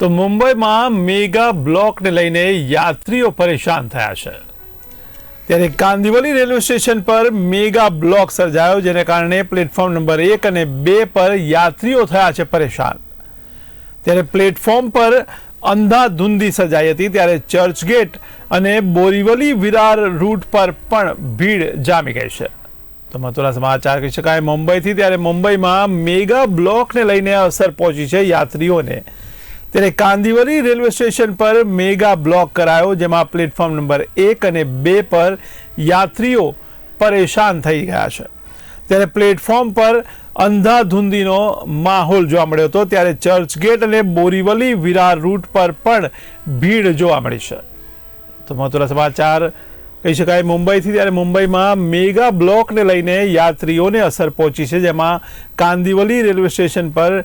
તો મુંબઈમાં મેગા બ્લોકને લઈને યાત્રીઓ પરેશાન થયા છે. ત્યારે કાંદિવલી રેલવે સ્ટેશન પર મેગા બ્લોક સર્જાયો, જેને કારણે પ્લેટફોર્મ નંબર એક અને બે પર યાત્રીઓ થયા છે પરેશાન. ત્યારે પ્લેટફોર્મ પર અંધાધૂંધી સર્જાઈ હતી, ત્યારે ચર્ચગેટ અને બોરીવલી વિરાર રૂટ પર પણ ભીડ જામી ગઈ છે. તો મહત્વના સમાચાર કહી શકાય, મુંબઈથી ત્યારે મુંબઈમાં મેગા બ્લોકને લઈને અસર પહોંચી છે યાત્રીઓને. ત્યારે કાંદીવલી રેલવે સ્ટેશન પર મેગા બ્લોક કરાયો, જેમાં પ્લેટફોર્મ નંબર એક અને બે પર યાત્રીઓ પરેશાન થઈ ગયા છે. ત્યારે પ્લેટફોર્મ પર અંધાધૂંધીનો માહોલ જોવા મળ્યો હતો. ત્યારે ચર્ચગેટ અને બોરીવલી વિરાર રૂટ પર પણ ભીડ જોવા મળી છે. તો મહત્વના સમાચાર કહી શકાય મુંબઈથી ત્યારે મુંબઈમાં મેગા બ્લોકને લઈને યાત્રીઓને અસર પહોંચી છે જેમાં કાંદિવલી રેલવે સ્ટેશન પર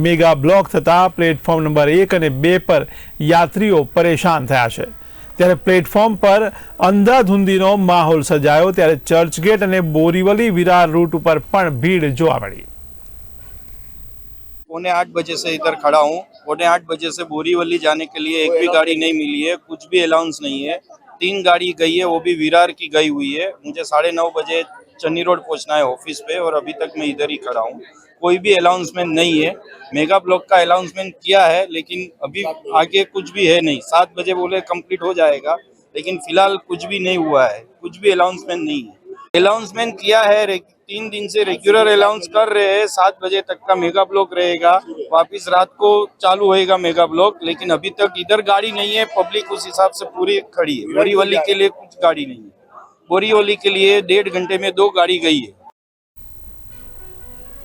મેગા બ્લોક થતાં પ્લેટફોર્મ નંબર એક અને બે પર યાત્રીઓ પરેશાન થયા છે ત્યારે પ્લેટફોર્મ પર અંધાધૂંધીનો માહોલ સર્જાયો ત્યારે ચર્ચગેટ અને બોરીવલી વિરાર રૂટ ઉપર પણ ભીડ જોવા મળી पौने आठ बजे से इधर खड़ा हूँ पौने आठ बजे से बोरीवली जाने के लिए एक भी गाड़ी नहीं मिली है कुछ भी अलाउंस नहीं है तीन गाड़ी गई है, वो भी विरार की गई हुई है। मुझे साढ़े नौ बजे चन्नी रोड पहुँचना है ऑफ़िस पे और अभी तक मैं इधर ही खड़ा हूँ। कोई भी अलाउंसमेंट नहीं है। मेगा ब्लॉक का अलाउंसमेंट किया है, लेकिन अभी आगे कुछ भी है नहीं। सात बजे बोले कंप्लीट हो जाएगा, लेकिन फ़िलहाल कुछ भी नहीं हुआ है। कुछ भी अलाउंसमेंट नहीं है। अलाउंसमेंट किया है तीन दिन से रेगुलर अलाउंस कर रहे हैं। सात बजे तक का मेगा ब्लॉक रहेगा। वापस रात को चालू होएगा मेगा ब्लॉक लेकिन अभी तक इधर गाड़ी नहीं है। पब्लिक उस हिसाब से पूरी खड़ी है। बोरीवली के लिए कुछ गाड़ी नहीं है। बोरीवली के लिए डेढ़ घंटे में दो गाड़ी गई है।